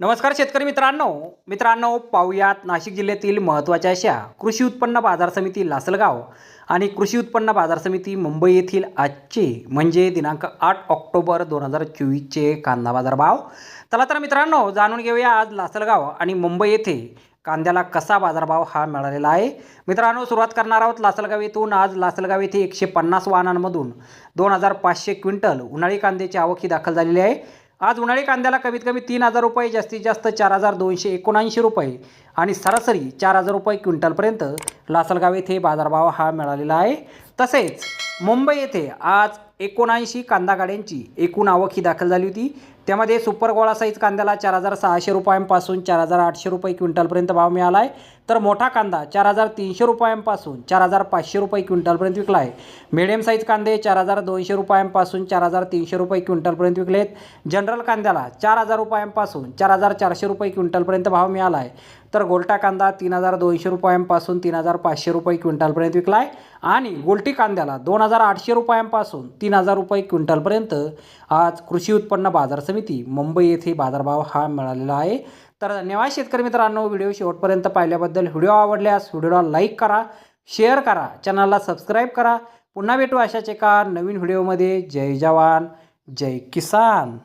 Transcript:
नमस्कार शेतकरी मित्रांनो. मित्रांनो पाहुयात नाशिक जिल्ह्यातील महत्त्वाच्या अशा कृषी उत्पन्न बाजार समिती लासलगाव आणि कृषी उत्पन्न बाजार समिती मुंबई येथील आजचे म्हणजे दिनांक आठ ऑक्टोबर दोन हजार चोवीसचे कांदा बाजार भाव चला तर मित्रांनो जाणून घेऊया आज लासलगाव आणि मुंबई येथे कांद्याला कसा बाजारभाव हा मिळालेला आहे. मित्रांनो सुरुवात करणार आहोत लासलगाव येथून. आज लासलगाव येथे एकशे पन्नास वाहनांमधून दोन हजार पाचशे क्विंटल उन्हाळी कांद्याची आवक ही दाखल झालेली आहे. आज उन्हाळी कांद्याला कमीत कमी तीन हजार रुपये जास्तीत जास्त चार हजार दोनशे एकोणऐंशी रुपये आणि सरासरी चार हजार रुपये क्विंटलपर्यंत लासलगाव येथे बाजारभाव हा मिळालेला आहे. तसेच मुंबई येथे आज एकोणऐंशी कांदा गाड्यांची एकूण आवक ही दाखल झाली होती. त्यामध्ये सुपर गोळा साईज कांद्याला चार हजार सहाशे रुपयांपासून चार हजार आठशे रुपये क्विंटलपर्यंत भाव मिळाला आहे. तर मोठा कांदा चार हजार तीनशे रुपयांपासून चार हजार पाचशे रुपये क्विंटलपर्यंत विकला आहे. मिडियम साईज कांदे चार हजार दोनशे रुपयांपासून चार हजार तीनशे रुपये क्विंटलपर्यंत विकले आहेत जनरल कांद्याला चार हजार रुपयांपासून चार हजार चारशे रुपये क्विंटलपर्यंत भाव मिळाला आहे. तर गोलटा कांदा तीन हजार दोनशे रुपयांपासून तीन हजार पाचशे रुपये क्विंटलपर्यंत विकला आहे आणि गोलटी कांद्याला दोन हजार आठशे रुपयांपासून तीन हजार रुपये क्विंटलपर्यंत आज कृषी उत्पन्न बाजार समिती मुंबई येथे बाजारभाव हा मिळालेला आहे. तर धन्यवाद शेतकरी मित्रांनो व्हिडिओ शेवटपर्यंत पाहिल्याबद्दल व्हिडिओ आवडल्यास व्हिडिओला लाईक करा शेअर करा चॅनलला सबस्क्राईब करा. पुन्हा भेटू अशाच एका नवीन व्हिडिओमध्ये. जय जवान जय किसान.